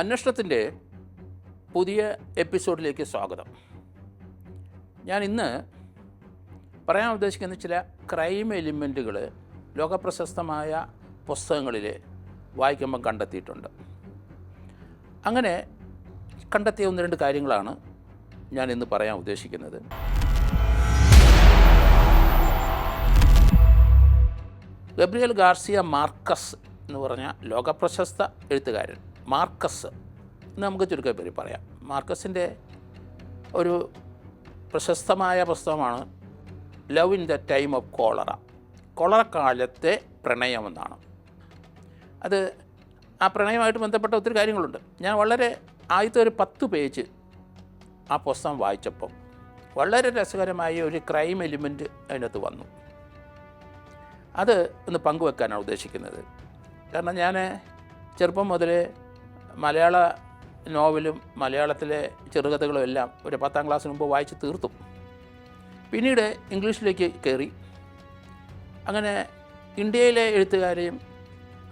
അന്വേഷണത്തിന്റെ പുതിയ എപ്പിസോഡിലേക്ക് സ്വാഗതം. ഞാൻ ഇന്ന് പറയാൻ ഉദ്ദേശിക്കുന്ന ചില ക്രൈം എലിമെന്റുകൾ ലോകപ്രശസ്തമായ പുസ്തകങ്ങളിൽ വായിക്കുമ്പം കണ്ടെത്തിയിട്ടുണ്ട്. അങ്ങനെ കണ്ടെത്തിയ ഒന്ന് രണ്ട് കാര്യങ്ങളാണ് ഞാൻ ഇന്ന് പറയാൻ ഉദ്ദേശിക്കുന്നത്. ഗബ്രിയൽ ഗാർസിയ മാർക്കസ് എന്ന് പറഞ്ഞ ലോകപ്രശസ്ത എഴുത്തുകാരൻ മാർക്കസ് നമുക്ക് ചുരുക്കം പേര് പറയാം. മാർക്കസിന്റെ ഒരു പ്രശസ്തമായ പുസ്തകമാണ് love in the time of cholera. Cholera കാലത്തെ പ്രണയമെന്നാണ് അത് ആ പ്രണയമായിട്ട് ബന്ധപ്പെട്ട ഒത്തിരി കാര്യങ്ങളുണ്ട്. ഞാൻ വളരെ ആദ്യത്തെ ഒരു പത്ത് പേജ് ആ പുസ്തകം വായിച്ചപ്പോൾ വളരെ രസകരമായ ഒരു ക്രൈം എലിമെന്റ് അതിനകത്ത് വന്നു. അത് ഒന്ന് പങ്കുവെക്കാനാണ് ഉദ്ദേശിക്കുന്നത്. കാരണം ഞാൻ ചെറുപ്പം മുതലേ മലയാള നോവലും മലയാളത്തിലെ ചെറുകഥകളും എല്ലാം ഒരു പത്താം ക്ലാസ്സിന് മുമ്പ് വായിച്ച് തീർത്തു. പിന്നീട് ഇംഗ്ലീഷിലേക്ക് കയറി. അങ്ങനെ ഇന്ത്യയിലെ എഴുത്തുകാരെയും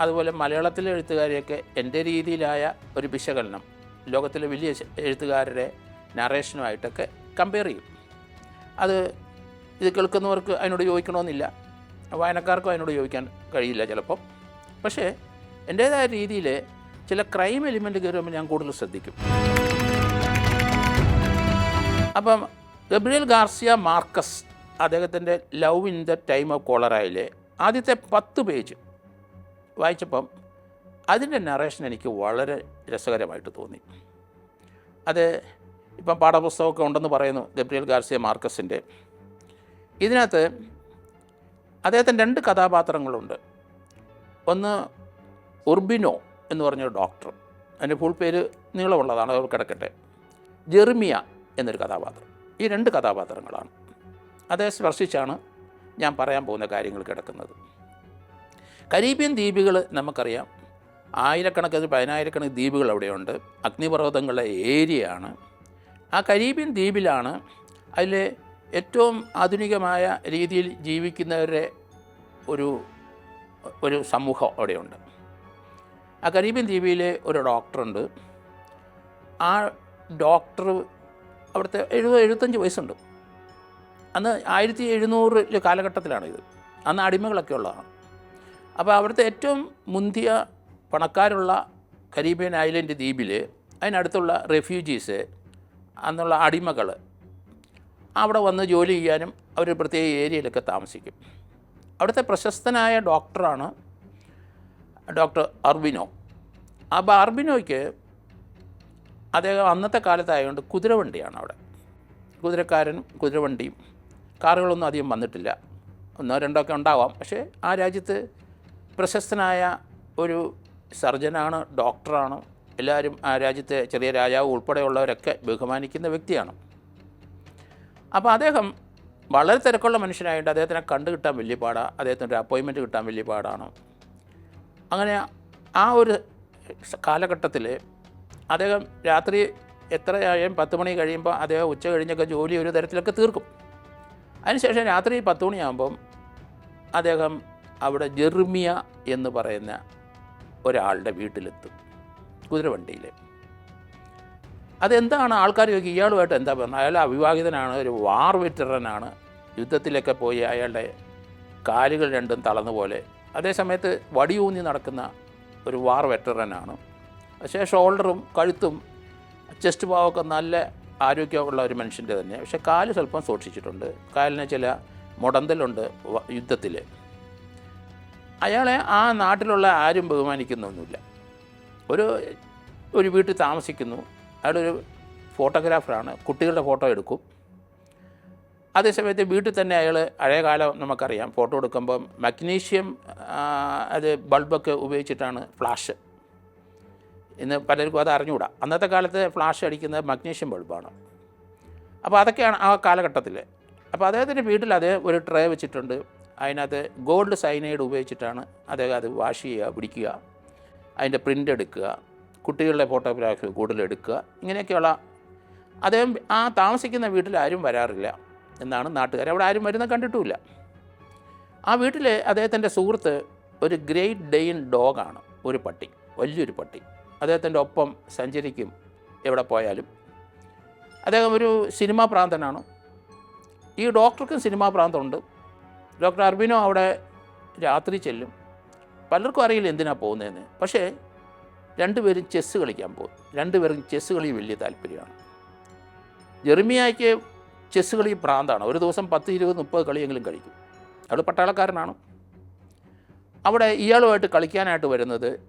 അതുപോലെ മലയാളത്തിലെ എഴുത്തുകാരെയൊക്കെ എന്റെ രീതിയിലായ ഒരു വിശകലനം ലോകത്തിലെ വലിയ എഴുത്തുകാരുടെ നറേഷനുമായിട്ടൊക്കെ കമ്പയർ ചെയ്യും. അത് ഇത് കേൾക്കുന്നവർക്ക് അതിനോട് യോജിക്കണമെന്നില്ല. വായനക്കാർക്കും അതിനോട് യോജിക്കാൻ കഴിയില്ല ചിലപ്പം. പക്ഷേ എന്റേതായ രീതിയിൽ ചില ക്രൈം എലിമെന്റ് കയറുമ്പോൾ ഞാൻ കൂടുതൽ ശ്രദ്ധിക്കും. അപ്പം ഗബ്രിയൽ ഗാർസിയ മാർക്കസ് അദ്ദേഹത്തിന്റെ love in the time of കോളറായിലെ ആദ്യത്തെ പത്ത് പേജ് വായിച്ചപ്പം അതിന്റെ നറേഷൻ എനിക്ക് വളരെ രസകരമായിട്ട് തോന്നി. അത് ഇപ്പം പാഠപുസ്തകമൊക്കെ ഉണ്ടെന്ന് പറയുന്നു ഗബ്രിയൽ ഗാർസിയ മാർക്കസിന്റെ. ഇതിനകത്ത് അദ്ദേഹത്തിന് രണ്ട് കഥാപാത്രങ്ങളുണ്ട്. ഒന്ന് ഉർബിനോ എന്ന് പറഞ്ഞൊരു ഡോക്ടർ. അതിന്റെ ഫുൾ പേര് നീളമുള്ളതാണ് അത് കിടക്കട്ടെ. ജെർമിയ എന്നൊരു കഥാപാത്രം. ഈ രണ്ട് കഥാപാത്രങ്ങളാണ്. അതേ സ്പർശിച്ചാണ് ഞാൻ പറയാൻ പോകുന്ന കാര്യങ്ങൾ കിടക്കുന്നത്. കരീബിയൻ ദ്വീപുകൾ നമുക്കറിയാം. ആയിരക്കണക്കിന് പതിനായിരക്കണക്കിന് ദ്വീപുകൾ അവിടെയുണ്ട്. അഗ്നിപർവതങ്ങളുടെ ഏരിയയാണ്. ആ കരീബിയൻ ദ്വീപിലാണ് അതിലെ ഏറ്റവും ആധുനികമായ രീതിയിൽ ജീവിക്കുന്നവരുടെ ഒരു ഒരു സമൂഹം അവിടെയുണ്ട്. ആ ദ്വീപിലെ ഒരു ഡോക്ടറുണ്ട്. ആ ഡോക്ടർ അവിടുത്തെ എഴുപത് എഴുപത്തഞ്ച് വയസ്സുണ്ട്. അന്ന് ആയിരത്തി എഴുന്നൂറ് കാലഘട്ടത്തിലാണ് ഇത് അന്ന് അടിമകളൊക്കെ ഉള്ളതാണ് അപ്പോൾ അവിടുത്തെ ഏറ്റവും മുന്തിയ പണക്കാരുള്ള കരീബിയൻ ഐലൻഡ് ദ്വീപിൽ അതിനടുത്തുള്ള റെഫ്യൂജീസ് അന്നുള്ള അടിമകൾ അവിടെ വന്ന് ജോലി ചെയ്യാനും അവർ പ്രത്യേക ഏരിയയിലൊക്കെ താമസിക്കും. അവിടുത്തെ പ്രശസ്തനായ ഡോക്ടറാണ് ഡോക്ടർ അർബിനോ. അപ്പോൾ അർബിനോയ്ക്ക് അദ്ദേഹം അന്നത്തെ കാലത്തായതുകൊണ്ട് കുതിരവണ്ടിയാണ് അവിടെ. കുതിരക്കാരനും കുതിരവണ്ടിയും കാറുകളൊന്നും അധികം വന്നിട്ടില്ല. ഒന്നോ രണ്ടോ ഒക്കെ ഉണ്ടാവാം. പക്ഷേ ആ രാജ്യത്ത് പ്രശസ്തനായ ഒരു സർജനാണ് ഡോക്ടറാണ്. എല്ലാവരും ആ രാജ്യത്തെ ചെറിയ രാജാവ് ഉൾപ്പെടെയുള്ളവരൊക്കെ ബഹുമാനിക്കുന്ന വ്യക്തിയാണ്. അപ്പോൾ അദ്ദേഹം വളരെ തിരക്കുള്ള മനുഷ്യനായിട്ട് അദ്ദേഹത്തിനെ കണ്ടു കിട്ടാൻ വലിയ പാടാണ് അദ്ദേഹത്തിന്റെ അപ്പോയിൻമെന്റ് കിട്ടാൻ വലിയ പാടാണ്. അങ്ങനെ ആ ഒരു കാലഘട്ടത്തിൽ അദ്ദേഹം രാത്രി എത്രയായാലും പത്ത് മണി കഴിയുമ്പോൾ അദ്ദേഹം ഉച്ച കഴിഞ്ഞൊക്കെ ജോലി ഒരു തരത്തിലൊക്കെ തീർക്കും. അതിനുശേഷം രാത്രി പത്ത് മണിയാകുമ്പം അദ്ദേഹം അവിടെ ജെർമിയ എന്ന് പറയുന്ന ഒരാളുടെ വീട്ടിലെത്തും കുതിരവണ്ടിയിൽ. അതെന്താണ് ആൾക്കാർ ചോദിക്കും ഇയാളുമായിട്ട് എന്താ പറഞ്ഞത്? അയാൾ അവിവാഹിതനാണ് ഒരു വാർ വെറ്ററനാണ്. യുദ്ധത്തിലൊക്കെ പോയി അയാളുടെ കാലുകൾ രണ്ടും തളർന്ന പോലെ അതേസമയത്ത് വടിയൂന്നി നടക്കുന്ന ഒരു വാർ വെറ്ററനാണ്. പക്ഷേ ഷോൾഡറും കഴുത്തും ചെസ്റ്റ് ഭാവമൊക്കെ നല്ല ആരോഗ്യമുള്ള ഒരു മനുഷ്യന്റെ തന്നെ. പക്ഷേ കാൽ സ്വല്പം സൂക്ഷിച്ചിട്ടുണ്ട്. കാലിന് ചില മുടന്തലുണ്ട് യുദ്ധത്തിൽ അയാളെ ആ നാട്ടിലുള്ള ആരും ബഹുമാനിക്കുന്നൊന്നുമില്ല. ഒരു ഒരു വീട്ടിൽ താമസിക്കുന്നു. അയാളൊരു ഫോട്ടോഗ്രാഫറാണ്. കുട്ടികളുടെ ഫോട്ടോ എടുക്കും. അതേസമയത്ത് വീട്ടിൽ തന്നെ അയാൾ പഴയ കാലം നമുക്കറിയാം. ഫോട്ടോ എടുക്കുമ്പം മഗ്നീഷ്യം അത് ബൾബൊക്കെ ഉപയോഗിച്ചിട്ടാണ് ഫ്ലാഷ് ഇന്ന് പലർക്കും അത് അറിഞ്ഞുകൂടാ അന്നത്തെ കാലത്ത് ഫ്ലാഷ് അടിക്കുന്നത് മഗ്നീഷ്യം ബൾബാണ് അപ്പോൾ അതൊക്കെയാണ് ആ കാലഘട്ടത്തിൽ. അപ്പോൾ അദ്ദേഹത്തിന്റെ വീട്ടിൽ അതേ ഒരു ട്രേ വെച്ചിട്ടുണ്ട്. അതിനകത്ത് ഗോൾഡ് സൈനൈഡ് ഉപയോഗിച്ചിട്ടാണ് അദ്ദേഹം അത് വാഷ് ചെയ്യുക പിടിക്കുക. അതിന്റെ പ്രിന്റ് എടുക്കുക. കുട്ടികളുടെ ഫോട്ടോഗ്രാഫി കൂടുതൽ എടുക്കുക. ഇങ്ങനെയൊക്കെയുള്ള അദ്ദേഹം ആ താമസിക്കുന്ന വീട്ടിൽ ആരും വരാറില്ല. എന്നാണ് നാട്ടുകാർ. അവിടെ ആരും വരുന്ന കണ്ടിട്ടുമില്ല. ആ വീട്ടിൽ അദ്ദേഹത്തിന്റെ സുഹൃത്ത് ഒരു ഗ്രേറ്റ് ഡെയിൻ ഡോഗാണ്. ഒരു പട്ടി വലിയൊരു പട്ടി. അദ്ദേഹത്തിന്റെ ഒപ്പം സഞ്ചരിക്കും എവിടെ പോയാലും. അദ്ദേഹം ഒരു സിനിമാ പ്രാന്തനാണ്. ഈ ഡോക്ടർക്കും സിനിമാ പ്രാന്തമുണ്ട്. ഡോക്ടർ അർബിനോ അവിടെ രാത്രി ചെല്ലും. പലർക്കും അറിയില്ല എന്തിനാണ് പോകുന്നതെന്ന്. പക്ഷേ രണ്ടുപേരും ചെസ്സ് കളിക്കാൻ പോകും. രണ്ടുപേരും ചെസ്സ് കളി വലിയ താല്പര്യമാണ്. ജെർമിയായ്ക്ക് ചെസ്സ് കളി പ്രാന്താണ് ഒരു ദിവസം പത്ത് ഇരുപത് മുപ്പത് കളിയെങ്കിലും കളിക്കും. അയാൾ പട്ടാളക്കാരനാണ്. അവിടെ ഇയാളുമായിട്ട് കളിക്കാനായിട്ട് വരുന്നത്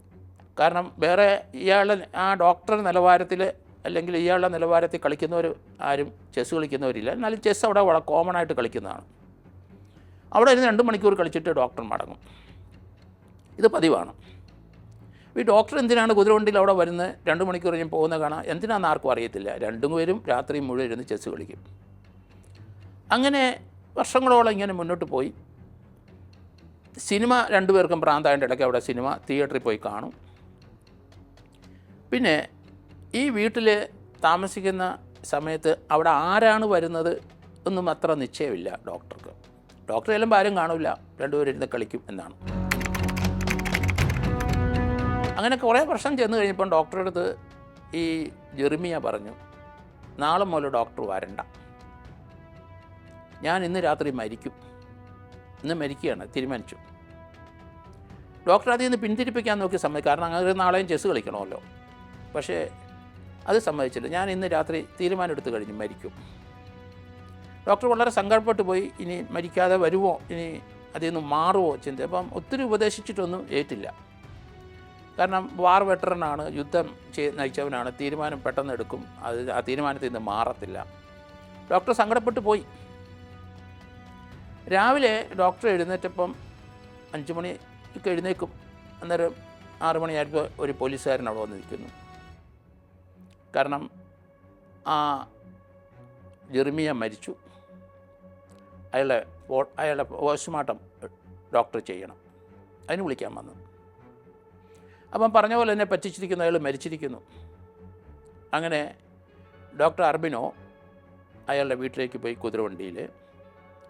കാരണം വേറെ ഇയാളുടെ ആ ഡോക്ടർ നിലവാരത്തിൽ അല്ലെങ്കിൽ ഇയാളുടെ നിലവാരത്തിൽ കളിക്കുന്നവർ ആരും ചെസ്സ് കളിക്കുന്നവരില്ല. എന്നാലും ചെസ്സ് അവിടെ വളരെ കോമൺ ആയിട്ട് കളിക്കുന്നതാണ്. അവിടെ ഇരുന്ന് രണ്ട് മണിക്കൂർ കളിച്ചിട്ട് ഡോക്ടർ മടങ്ങും. ഇത് പതിവാണ്. ഈ ഡോക്ടർ എന്തിനാണ് കുതിരവണ്ടിയിൽ അവിടെ വരുന്നത്? രണ്ട് മണിക്കൂർ കഴിഞ്ഞ് പോകുന്ന കാണാം. എന്തിനാണെന്ന് ആർക്കും അറിയത്തില്ല. രണ്ടും പേരും രാത്രി മുഴുവൻ ഇരുന്ന് ചെസ്സ് കളിക്കും. അങ്ങനെ വർഷങ്ങളോളം ഇങ്ങനെ മുന്നോട്ട് പോയി. സിനിമ രണ്ടുപേർക്കും പ്രാന്തായതിന്റെ ഇടയ്ക്ക് അവിടെ സിനിമ തിയേറ്ററിൽ പോയി കാണും. പിന്നെ ഈ വീട്ടിൽ താമസിക്കുന്ന സമയത്ത് അവിടെ ആരാണ് വരുന്നത് ഒന്നും അത്ര നിശ്ചയമില്ല ഡോക്ടർക്ക്. ഡോക്ടർ എല്ലാം ആരും കാണില്ല രണ്ടുപേരും ഇരുന്ന് കളിക്കും എന്നാണ്. അങ്ങനെ കുറേ വർഷം ചെന്ന് കഴിഞ്ഞപ്പം ഡോക്ടറുടെ അടുത്ത് ഈ ജെറിമിയ പറഞ്ഞു നാളെ മുതൽ ഡോക്ടർ വരണ്ട. ഞാൻ ഇന്ന് രാത്രി മരിക്കും. ഇന്ന് മരിക്കുകയാണ് തീരുമാനിച്ചു. ഡോക്ടർ അതിൽ നിന്ന് പിന്തിരിപ്പിക്കാൻ നോക്കി സമ്മതി കാരണം അങ്ങനെ നാളെയും ചെസ് കളിക്കണമല്ലോ. പക്ഷേ അത് സമ്മതിച്ചില്ല. ഞാൻ ഇന്ന് രാത്രി തീരുമാനമെടുത്ത് കഴിഞ്ഞ് മരിക്കും. ഡോക്ടർ വളരെ സങ്കടപ്പെട്ടു പോയി. ഇനി മരിക്കാതെ വരുമോ? ഇനി അതിൽ നിന്ന് മാറുമോ? ചിന്ത. അപ്പം ഒത്തിരി ഉപദേശിച്ചിട്ടൊന്നും ഏറ്റില്ല. കാരണം വാർ വെറ്ററനാണ് യുദ്ധം ചെയ് നയിച്ചവനാണ്. തീരുമാനം പെട്ടെന്ന് എടുക്കും. അത് ആ തീരുമാനത്തിൽ നിന്ന് മാറത്തില്ല. ഡോക്ടർ സങ്കടപ്പെട്ടു പോയി. രാവിലെ ഡോക്ടർ എഴുന്നേറ്റപ്പം അഞ്ച് മണിക്ക് എഴുന്നേക്കും. അന്നേരം ആറ് മണിയായപ്പോൾ ഒരു പോലീസുകാരൻ അവിടെ വന്ന് നിൽക്കുന്നു. കാരണം ആ ജെർമിയ മരിച്ചു. അയാളെ അയാളുടെ പോസ്റ്റ്മോർട്ടം ഡോക്ടർ ചെയ്യണം. അതിന് വിളിക്കാൻ വന്നു. അപ്പം പറഞ്ഞ പോലെ തന്നെ പറ്റിച്ചിരിക്കുന്നു അയാൾ മരിച്ചിരിക്കുന്നു. അങ്ങനെ ഡോക്ടർ അർബിനോ അയാളുടെ വീട്ടിലേക്ക് പോയി കുതിരവണ്ടിയിൽ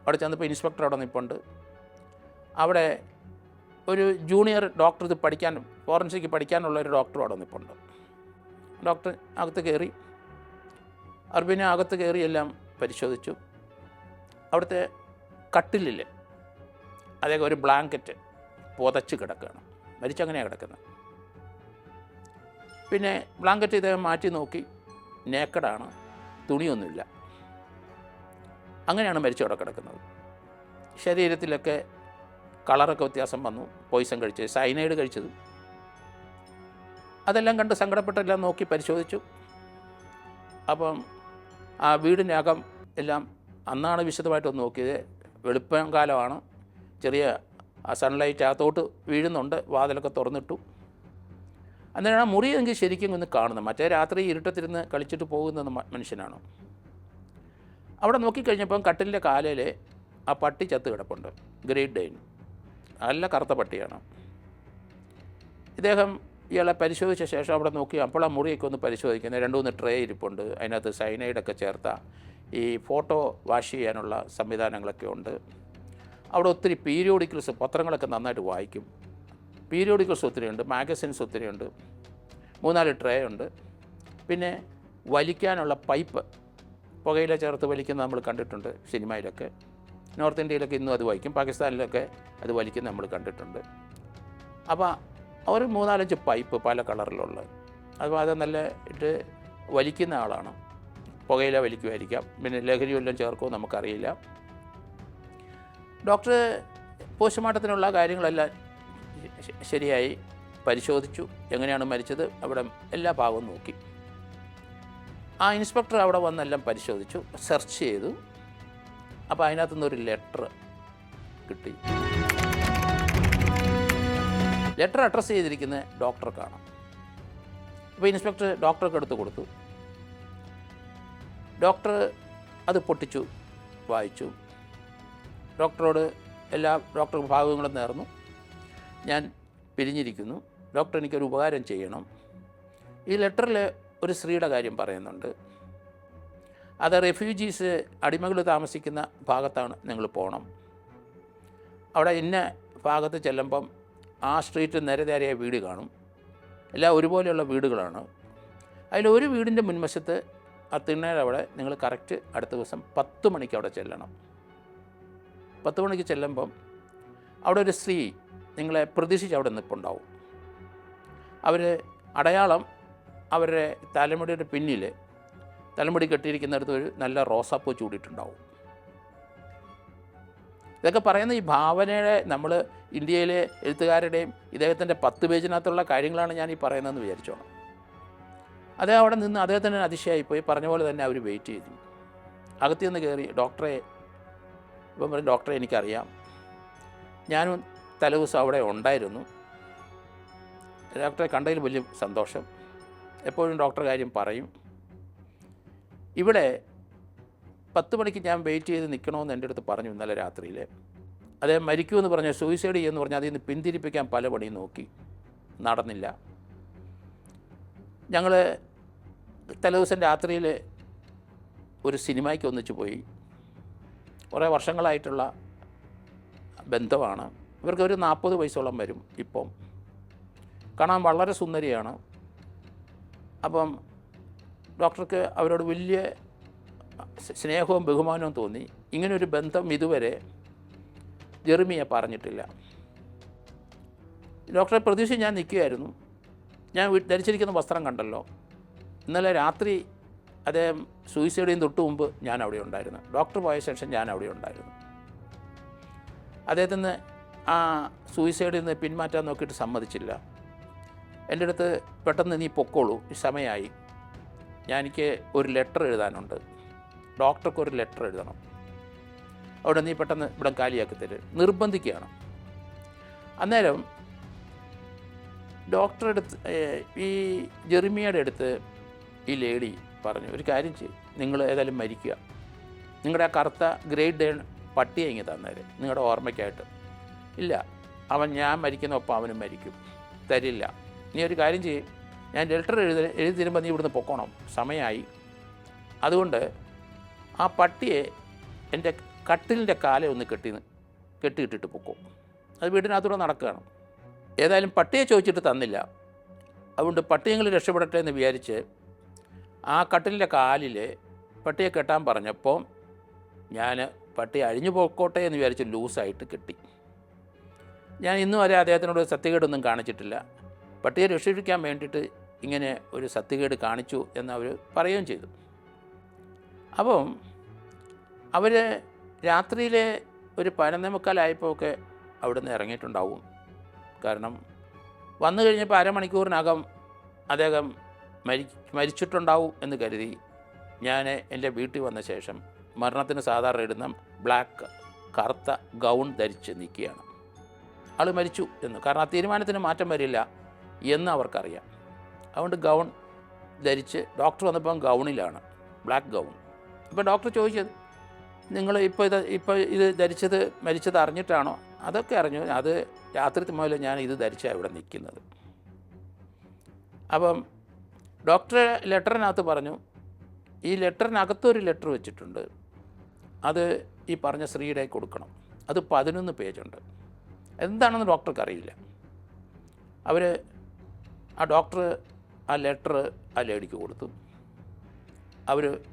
അവിടെ ചെന്നപ്പോൾ ഇൻസ്പെക്ടർ അവിടെ നിൽപ്പുണ്ട് അവിടെ ഒരു ജൂനിയർ ഡോക്ടർ ഇത് പഠിക്കാൻ ഫോറൻസിക്ക് പഠിക്കാനുള്ള ഒരു ഡോക്ടർ അവിടെ നിൽപ്പുണ്ട് ഡോക്ടർ അകത്ത് കയറി അർബിനെ അകത്ത് കയറി എല്ലാം പരിശോധിച്ചു. അവിടുത്തെ കട്ടിലിൽ അതേ ഒരു ബ്ലാങ്കറ്റ് പുതച്ച് കിടക്കുകയാണ്. മരിച്ചങ്ങനെയാണ് കിടക്കുന്നത്. പിന്നെ ബ്ലാങ്കറ്റ് ഇദ്ദേഹം മാറ്റി നോക്കി. നേക്കഡാണ്. തുണിയൊന്നുമില്ല. അങ്ങനെയാണ് മരിച്ചു അവിടെ കിടക്കുന്നത്. ശരീരത്തിലൊക്കെ കളറൊക്കെ വ്യത്യാസം വന്നു. പോയിസൺ കഴിച്ചത് സൈനൈഡ് കഴിച്ചത്. അതെല്ലാം കണ്ട് സങ്കടപ്പെട്ടെല്ലാം നോക്കി പരിശോധിച്ചു. അപ്പം ആ വീടിനകം എല്ലാം അന്നാണ് വിശദമായിട്ടൊന്ന് നോക്കിയത്. വെളുപ്പം കാലമാണ്. ചെറിയ ആ സൺലൈറ്റ് അകത്തോട്ട് വീഴുന്നുണ്ട്. വാതിലൊക്കെ തുറന്നിട്ടു. അന്നേരം ആ മുറി എങ്കിൽ ശരിക്കും ഒന്ന് കാണുന്നത്. മറ്റേ രാത്രി ഇരുട്ടത്തിരുന്ന് കളിച്ചിട്ട് പോകുന്ന മനുഷ്യനാണ്. അവിടെ നോക്കിക്കഴിഞ്ഞപ്പം കട്ടിലിന്റെ കാലയിൽ ആ പട്ടി ചത്ത് കിടപ്പുണ്ട്. Great Dane. നല്ല കറുത്ത പട്ടിയാണ്. ഇദ്ദേഹം ഇയാളെ പരിശോധിച്ച ശേഷം അവിടെ നോക്കി അപ്പോൾ ആ മുറിയൊക്കെ ഒന്ന് പരിശോധിക്കുന്നത് രണ്ട് മൂന്ന് ട്രേ ഇരിപ്പുണ്ട്. അതിനകത്ത് സൈനൈഡൊക്കെ ചേർത്ത ഈ ഫോട്ടോ വാഷ് ചെയ്യാനുള്ള സംവിധാനങ്ങളൊക്കെ ഉണ്ട്. അവിടെ ഒത്തിരി പീരിയോഡിക്കൽസ് പത്രങ്ങളൊക്കെ നന്നായിട്ട് വായിക്കും. പീരിയോഡിക്കൽസ് ഒത്തിരിയുണ്ട് മാഗസിൻസ് ഒത്തിരിയുണ്ട് മൂന്നാൽ ട്രേ ഉണ്ട്. പിന്നെ വലിക്കാനുള്ള പൈപ്പ് പുകയില ചേർത്ത് വലിക്കുന്നത് നമ്മൾ കണ്ടിട്ടുണ്ട് സിനിമയിലൊക്കെ. നോർത്ത് ഇന്ത്യയിലൊക്കെ ഇന്നും അത് വലിക്കും. പാകിസ്ഥാനിലൊക്കെ അത് വലിക്കുന്നത് നമ്മൾ കണ്ടിട്ടുണ്ട്. അപ്പോൾ ഒരു മൂന്നാലഞ്ച് പൈപ്പ് പല കളറിലുള്ള. അപ്പോൾ അത് നല്ല ഇട്ട് വലിക്കുന്ന ആളാണ്. പുകയില വലിക്കുമായിരിക്കാം. പിന്നെ ലഹരി വല്ലതും ചേർക്കുമോ നമുക്കറിയില്ല. ഡോക്ടർ പോസ്റ്റ്മോർട്ടത്തിനുള്ള കാര്യങ്ങളെല്ലാം ശരിയായി പരിശോധിച്ചു. എങ്ങനെയാണ് മരിച്ചത്? അവിടെ എല്ലാ ഭാഗവും നോക്കി. ആ ഇൻസ്പെക്ടർ അവിടെ വന്നെല്ലാം പരിശോധിച്ചു സെർച്ച് ചെയ്തു. അപ്പോൾ അതിനകത്തു നിന്നൊരു ലെറ്റർ കിട്ടി. ലെറ്റർ അഡ്രസ്സ് ചെയ്തിരിക്കുന്ന ഡോക്ടർക്കാണ് അപ്പോൾ ഇൻസ്പെക്ടർ ഡോക്ടർക്ക് എടുത്ത് കൊടുത്തു. ഡോക്ടർ അത് പൊട്ടിച്ചു വായിച്ചു. ഡോക്ടറോട് എല്ലാ ഡോക്ടർ ഭാഗങ്ങളും നേർന്നു. ഞാൻ പിരിഞ്ഞിരിക്കുന്നു. ഡോക്ടർ എനിക്കൊരു ഉപകാരം ചെയ്യണം. ഈ ലെറ്ററിൽ ഒരു സ്ത്രീയുടെ കാര്യം പറയുന്നുണ്ട്. അത് റെഫ്യൂജീസ് അടിമകൾ താമസിക്കുന്ന ഭാഗത്താണ് നിങ്ങൾ പോകണം അവിടെ ഇന്ന ഭാഗത്ത് ചെല്ലുമ്പം ആ സ്ട്രീറ്റ് നിരതേറിയ വീട് കാണും. എല്ലാം ഒരുപോലെയുള്ള വീടുകളാണ്. അതിൽ ഒരു വീടിന്റെ മുൻവശത്ത് ആ തിണ്ണയുടെ നിങ്ങൾ കറക്റ്റ് അടുത്ത ദിവസം പത്ത് മണിക്ക് അവിടെ ചെല്ലണം. പത്ത് മണിക്ക് ചെല്ലുമ്പം അവിടെ ഒരു സ്ത്രീ നിങ്ങളെ പ്രതീക്ഷിച്ച് അവിടെ നിൽപ്പുണ്ടാവും. അവർ അടയാളം അവരുടെ തലമുടിയുടെ പിന്നിൽ തലമുടി കെട്ടിയിരിക്കുന്നിടത്ത് ഒരു നല്ല റോസാപ്പൂ ചൂടിയിട്ടുണ്ടാവും. ഇതൊക്കെ പറയുന്ന ഈ ഭാവനയുടെ നമ്മൾ ഇന്ത്യയിലെ എഴുത്തുകാരുടെയും ഇദ്ദേഹത്തിന്റെ പത്ത് പേജിനകത്തുള്ള കാര്യങ്ങളാണ് ഞാൻ ഈ പറയുന്നതെന്ന് വിചാരിച്ചോണം അദ്ദേഹം അവിടെ നിന്ന് അദ്ദേഹത്തിന് അതിശയായിപ്പോയി പറഞ്ഞ പോലെ തന്നെ അവർ വെയിറ്റ് ചെയ്തു. അകത്തു നിന്ന് കയറി ഡോക്ടറെ ഇപ്പം പറയും ഡോക്ടറെ എനിക്കറിയാം. ഞാനും തലേദിവസം അവിടെ ഉണ്ടായിരുന്നു. ഡോക്ടറെ കണ്ടതിൽ വലിയ സന്തോഷം. എപ്പോഴും ഡോക്ടർ കാര്യം പറയും. ഇവിടെ പത്ത് മണിക്ക് ഞാൻ വെയിറ്റ് ചെയ്ത് നിൽക്കണമെന്ന് എന്റെ അടുത്ത് പറഞ്ഞു ഇന്നലെ രാത്രിയിൽ അദ്ദേഹം മരിക്കുമെന്ന് പറഞ്ഞ സൂയിസൈഡ് ചെയ്യുമെന്ന് പറഞ്ഞാൽ അതിൽ നിന്ന് പിന്തിരിപ്പിക്കാൻ പല പണിയും നോക്കി. നടന്നില്ല. ഞങ്ങൾ തലേദിവസം രാത്രിയിൽ ഒരു സിനിമയ്ക്ക് ഒന്നിച്ചു പോയി. കുറേ വർഷങ്ങളായിട്ടുള്ള ബന്ധമാണ്. ഇവർക്ക് ഒരു നാൽപ്പത് വയസ്സോളം വരും ഇപ്പം. കാണാൻ വളരെ സുന്ദരിയാണ്. അപ്പം ഡോക്ടർക്ക് അവരോട് വലിയ സ്നേഹവും ബഹുമാനവും തോന്നി. ഇങ്ങനൊരു ബന്ധം ഇതുവരെ ജെറിമിയെ പറഞ്ഞിട്ടില്ല. ഡോക്ടറെ പ്രതീക്ഷ ഞാൻ നിൽക്കുകയായിരുന്നു. ഞാൻ ധരിച്ചിരിക്കുന്ന വസ്ത്രം കണ്ടല്ലോ. ഇന്നലെ രാത്രി അദ്ദേഹം സൂയിസൈഡ് ചെയ്യുന്ന തൊട്ട് മുമ്പ് ഞാൻ അവിടെ ഉണ്ടായിരുന്നു. ഡോക്ടർ പോയ ശേഷം ഞാൻ അവിടെ ഉണ്ടായിരുന്നു. അദ്ദേഹത്തിന് ആ സൂയിസൈഡിൽ നിന്ന് പിന്മാറ്റാൻ നോക്കിയിട്ട് സമ്മതിച്ചില്ല. എന്റെ അടുത്ത് പെട്ടെന്ന് നീ പൊക്കോളൂ സമയമായി. ഞാൻ എനിക്ക് ഒരു ലെറ്റർ എഴുതാനുണ്ട്. ഡോക്ടർക്ക് ഒരു ലെറ്റർ എഴുതണം. അവിടെ നീ പെട്ടെന്ന് ഇവിടെ കാലിയാക്കി തരും നിർബന്ധിക്കുകയാണ്. അന്നേരം ഡോക്ടറെ അടുത്ത് ഈ ജെറിമിയുടെ അടുത്ത് ഈ ലേഡി പറഞ്ഞു ഒരു കാര്യം ചെയ്യും നിങ്ങൾ ഏതായാലും മരിക്കുക. നിങ്ങളുടെ ആ കറുത്ത ഗ്രേഡ് ഡേ പട്ടിയെ ഇങ്ങ് തന്നേര് നിങ്ങളുടെ ഓർമ്മയ്ക്കായിട്ട്. ഇല്ല അവൻ ഞാൻ മരിക്കുന്ന ഒപ്പം അവനും മരിക്കും. തരില്ല. നീ ഒരു കാര്യം ചെയ്യും. ഞാൻ ലെറ്റർ എഴുതി എഴുതി തരുമ്പോൾ നീ ഇവിടുന്ന് പൊക്കോണം. സമയമായി അതുകൊണ്ട് ആ പട്ടിയെ എന്റെ കട്ടിലിന്റെ കാലെ ഒന്ന് കെട്ടി കെട്ടിയിട്ടിട്ട് പൊക്കോ. അത് വീടിനകത്തൂടെ നടക്കുകയാണ്. ഏതായാലും പട്ടിയെ ചോദിച്ചിട്ട് തന്നില്ല. അതുകൊണ്ട് പട്ടിയെങ്കിൽ രക്ഷപ്പെടട്ടെ എന്ന് വിചാരിച്ച് ആ കട്ടിലിന്റെ കാലിൽ പട്ടിയെ കെട്ടാൻ പറഞ്ഞപ്പോൾ ഞാൻ പട്ടി അഴിഞ്ഞു പോക്കോട്ടെ എന്ന് വിചാരിച്ച് ലൂസായിട്ട് കെട്ടി. ഞാൻ ഇന്നും വരെ അദ്ദേഹത്തിനോട് സത്യകേടൊന്നും കാണിച്ചിട്ടില്ല. പട്ടിയെ രക്ഷിപ്പിക്കാൻ വേണ്ടിയിട്ട് ഇങ്ങനെ ഒരു സത്യകേട് കാണിച്ചു എന്ന് അവർ പറയുകയും ചെയ്തു. അപ്പം അവർ രാത്രിയിലെ ഒരു പതിനൊന്നേ മുക്കാലായപ്പോൾ ഒക്കെ അവിടുന്ന് ഇറങ്ങിയിട്ടുണ്ടാവും. കാരണം വന്നു കഴിഞ്ഞപ്പോൾ അരമണിക്കൂറിനകം അദ്ദേഹം മരി മരിച്ചിട്ടുണ്ടാവും എന്ന് കരുതി ഞാൻ എന്റെ വീട്ടിൽ വന്ന ശേഷം മരണത്തിന് സാധാരണ ഇടുന്ന ബ്ലാക്ക് കറുത്ത ഗൗൺ ധരിച്ച് നിൽക്കുകയാണ്. ആൾ മരിച്ചു എന്ന്. കാരണം ആ തീരുമാനത്തിന് മാറ്റം വരില്ല. എന്ന് അവർക്കറിയാം. അതുകൊണ്ട് ഗൗൺ ധരിച്ച് ഡോക്ടർ വന്നപ്പോൾ ഗൗണിലാണ് ബ്ലാക്ക് ഗൗൺ. അപ്പോൾ ഡോക്ടർ ചോദിച്ചത് നിങ്ങൾ ഇപ്പോൾ ഇത് ഇപ്പോൾ ഇത് ധരിച്ചത് മരിച്ചത് അറിഞ്ഞിട്ടാണോ? അതൊക്കെ അറിഞ്ഞു. അത് രാത്രി മുതൽ ഞാൻ ഇത് ധരിച്ചാണ് ഇവിടെ നിൽക്കുന്നത്. അപ്പം ഡോക്ടർ ലെറ്ററിനകത്ത് പറഞ്ഞു ഈ ലെറ്ററിനകത്തൊരു ലെറ്റർ വെച്ചിട്ടുണ്ട്. അത് ഈ പറഞ്ഞ സ്ത്രീയുടെ കൊടുക്കണം. അത് പതിനൊന്ന് പേജുണ്ട്. എന്താണെന്ന് ഡോക്ടർക്ക് അറിയില്ല. അവർ ആ ഡോക്ടർ ആ ലെറ്റർ ആ ലേഡിക്ക് കൊടുത്തു. അവർ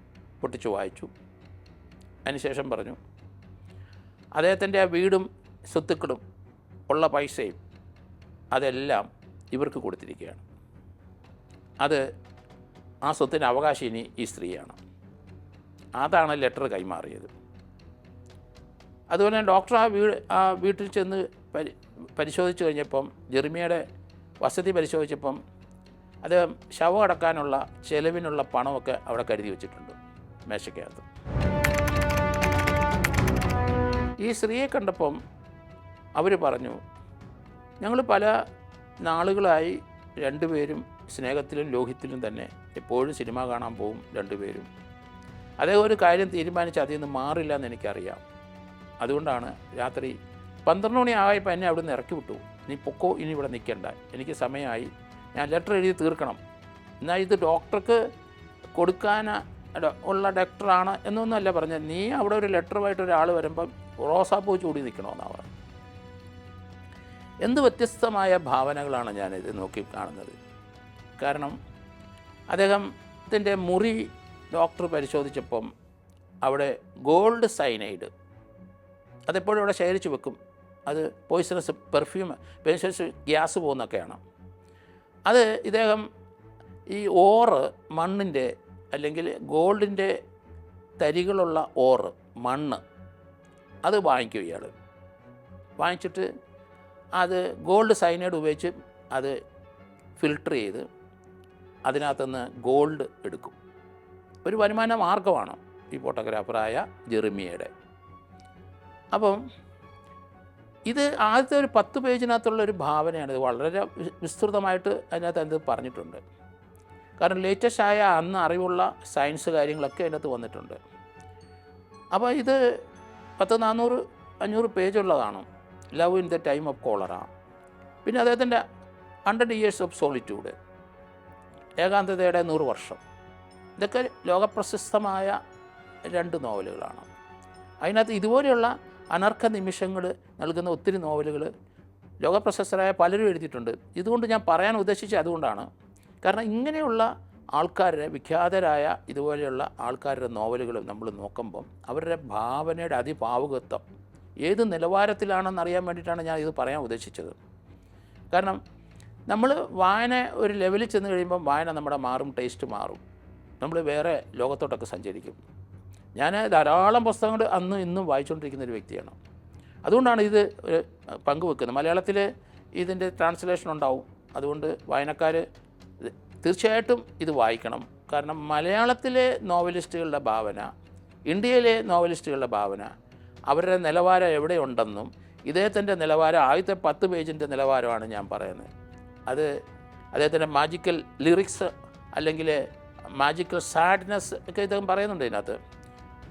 പൊട്ടിച്ച് വായിച്ചു. അതിനുശേഷം പറഞ്ഞു അദ്ദേഹത്തിന്റെ ആ വീടും സ്വത്തുക്കളും ഉള്ള പൈസയും അതെല്ലാം ഇവർക്ക് കൊടുത്തിരിക്കുകയാണ്. അത് ആ സ്വത്തിന് അവകാശം ഇനി ഈ സ്ത്രീയാണ്. അതാണ് ലെറ്റർ കൈമാറിയത്. അതുപോലെ ഡോക്ടർ ആ വീട് ആ വീട്ടിൽ ചെന്ന് പരി പരിശോധിച്ച് കഴിഞ്ഞപ്പം ജെറിമിയുടെ വസതി പരിശോധിച്ചപ്പം അത് ശവം അടക്കാനുള്ള ചെലവിനുള്ള പണമൊക്കെ അവിടെ കരുതി വെച്ചിട്ടുണ്ട് മേശയ്ക്കകത്ത്. ഈ സ്ത്രീയെ കണ്ടപ്പം അവർ പറഞ്ഞു ഞങ്ങൾ പല നാളുകളായി രണ്ടുപേരും സ്നേഹത്തിലും ലോഹിത്തിലും തന്നെ എപ്പോഴും സിനിമ കാണാൻ പോകും രണ്ടുപേരും. അതേ ഒരു കാര്യം തീരുമാനിച്ച് അതിൽ നിന്ന് മാറില്ല എന്ന് എനിക്കറിയാം. അതുകൊണ്ടാണ് രാത്രി പന്ത്രണ്ട് മണി ആയപ്പോൾ എന്നെ അവിടെ നിന്ന് ഇറക്കി വിട്ടു. നീ പൊക്കോ ഇനി ഇവിടെ നിൽക്കണ്ട. എനിക്ക് സമയമായി. ഞാൻ ലെറ്റർ എഴുതി തീർക്കണം. എന്നാൽ ഇത് ഡോക്ടർക്ക് കൊടുക്കാൻ ഉള്ള ഡോക്ടറാണ് എന്നൊന്നുമല്ല പറഞ്ഞത്. നീ അവിടെ ഒരു ലെറ്ററുമായിട്ട് ഒരാൾ വരുമ്പം റോസാപ്പൂ ചൂടി നിൽക്കണമെന്നാണ് പറഞ്ഞത്. എന്ത് വ്യത്യസ്തമായ ഭാവനകളാണ് ഞാനിത് നോക്കി കാണുന്നത്. കാരണം അദ്ദേഹത്തിന്റെ മുറി ഡോക്ടർ പരിശോധിച്ചപ്പം അവിടെ ഗോൾഡ് സൈനൈഡ് അതെപ്പോഴും അവിടെ ശേഖരിച്ച് വെക്കും. അത് പോയിസണസ് പെർഫ്യൂം പെൻഷൻസ് ഗ്യാസ് പോകുന്നൊക്കെയാണ്. അത് ഇദ്ദേഹം ഈ ഓറ് മണ്ണിന്റെ അല്ലെങ്കിൽ ഗോൾഡിന്റെ തരികളുള്ള ഓറ് മണ്ണ് അത് വാങ്ങിക്കും ഇയാൾ. വാങ്ങിച്ചിട്ട് അത് ഗോൾഡ് സൈനൈഡ് ഉപയോഗിച്ച് അത് ഫിൽട്ടർ ചെയ്ത് അതിനകത്തുനിന്ന് ഗോൾഡ് എടുക്കും. ഒരു വരുമാന മാർഗമാണ് ഈ ഫോട്ടോഗ്രാഫറായ ജെറിമിയയുടെ. അപ്പം ഇത് ആദ്യത്തെ ഒരു പത്ത് പേജിനകത്തുള്ള ഒരു ഭാവനയാണ്. ഇത് വളരെ വിസ്തൃതമായിട്ട് അതിനകത്ത് അതിനകത്ത് പറഞ്ഞിട്ടുണ്ട്. കാരണം ലേറ്റസ്റ്റ് ആയ അന്ന് അറിവുള്ള സയൻസ് കാര്യങ്ങളൊക്കെ അതിനകത്ത് വന്നിട്ടുണ്ട്. അപ്പോൾ ഇത് പത്ത് നാനൂറ് അഞ്ഞൂറ് പേജുള്ളതാണ്. Love in the time of cholera പിന്നെ അദ്ദേഹത്തിന്റെ ഹൺഡ്രഡ് ഇയേഴ്സ് ഓഫ് സോളിറ്റ്യൂഡ് ഏകാന്തതയുടെ നൂറ് വർഷം. ഇതൊക്കെ ലോകപ്രശസ്തമായ രണ്ട് നോവലുകളാണ്. അതിനകത്ത് ഇതുപോലെയുള്ള അനർഘ നിമിഷങ്ങൾ നൽകുന്ന ഒത്തിരി നോവലുകൾ ലോകപ്രശസ്തരായ പലരും എഴുതിയിട്ടുണ്ട്. ഇതുകൊണ്ട് ഞാൻ പറയാൻ ഉദ്ദേശിച്ചത് അതുകൊണ്ടാണ്. കാരണം ഇങ്ങനെയുള്ള ആൾക്കാരുടെ വിഖ്യാതരായ ഇതുപോലെയുള്ള ആൾക്കാരുടെ നോവലുകൾ നമ്മൾ നോക്കുമ്പം അവരുടെ ഭാവനയുടെ അതിഭാവുകത്വം ഏത് നിലവാരത്തിലാണെന്ന് അറിയാൻ വേണ്ടിയിട്ടാണ് ഞാൻ ഇത് പറയാൻ ഉദ്ദേശിച്ചത്. കാരണം നമ്മൾ വായന ഒരു ലെവലിൽ ചെന്ന് കഴിയുമ്പം വായന നമ്മുടെ മാറും ടേസ്റ്റ് മാറും. നമ്മൾ വേറെ ലോകത്തോട്ടൊക്കെ സഞ്ചരിക്കും. ഞാൻ ധാരാളം പുസ്തകങ്ങൾ അന്ന് ഇന്നും വായിച്ചുകൊണ്ടിരിക്കുന്ന ഒരു വ്യക്തിയാണ്. അതുകൊണ്ടാണ് ഇത് ഒരു പങ്കുവെക്കുന്നത് മലയാളത്തിൽ ഇതിന്റെ ട്രാൻസ്ലേഷൻ ഉണ്ടാവും. അതുകൊണ്ട് വായനക്കാർ തീർച്ചയായിട്ടും ഇത് വായിക്കണം. കാരണം മലയാളത്തിലെ നോവലിസ്റ്റുകളുടെ ഭാവന ഇന്ത്യയിലെ നോവലിസ്റ്റുകളുടെ ഭാവന അവരുടെ നിലവാരം എവിടെയുണ്ടെന്നും ഇദ്ദേഹത്തിന്റെ നിലവാരം ആദ്യത്തെ പത്ത് പേജിന്റെ നിലവാരമാണ് ഞാൻ പറയുന്നത്. അത് അദ്ദേഹത്തിന്റെ മാജിക്കൽ ലിറിക്സ് അല്ലെങ്കിൽ മാജിക്കൽ സാഡ്നെസ് ഒക്കെ ഇദ്ദേഹം പറയുന്നുണ്ട് ഇതിനകത്ത്.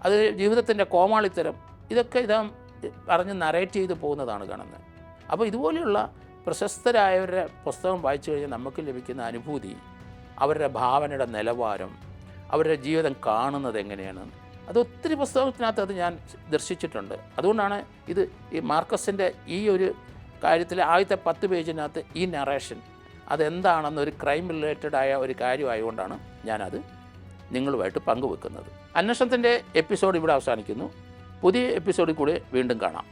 അത് ജീവിതത്തിന്റെ കോമാളിത്തരം ഇതൊക്കെ ഇതാ പറഞ്ഞ് നറേറ്റ് ചെയ്ത് പോകുന്നതാണ് കാണുന്നത്. അപ്പോൾ ഇതുപോലെയുള്ള പ്രശസ്തരായവരുടെ പുസ്തകം വായിച്ചു കഴിഞ്ഞാൽ നമുക്ക് ലഭിക്കുന്ന അനുഭൂതി അവരുടെ ഭാവനയുടെ നിലവാരം അവരുടെ ജീവിതം കാണുന്നത് എങ്ങനെയാണ്? അത് ഒത്തിരി പുസ്തകത്തിനകത്ത് അത് ഞാൻ ദർശിച്ചിട്ടുണ്ട്. അതുകൊണ്ടാണ് ഇത് ഈ മാർക്കസിന്റെ ഈ ഒരു കാര്യത്തിലെ ആദ്യത്തെ പത്ത് പേജിനകത്ത് ഈ നറേഷൻ അതെന്താണെന്ന് ഒരു ക്രൈം റിലേറ്റഡായ ഒരു കാര്യമായതുകൊണ്ടാണ് ഞാനത് നിങ്ങളുമായിട്ട് പങ്കുവെക്കുന്നത്. അന്വേഷണത്തിന്റെ എപ്പിസോഡ് ഇവിടെ അവസാനിക്കുന്നു. പുതിയ എപ്പിസോഡിൽ കൂടെ വീണ്ടും കാണാം.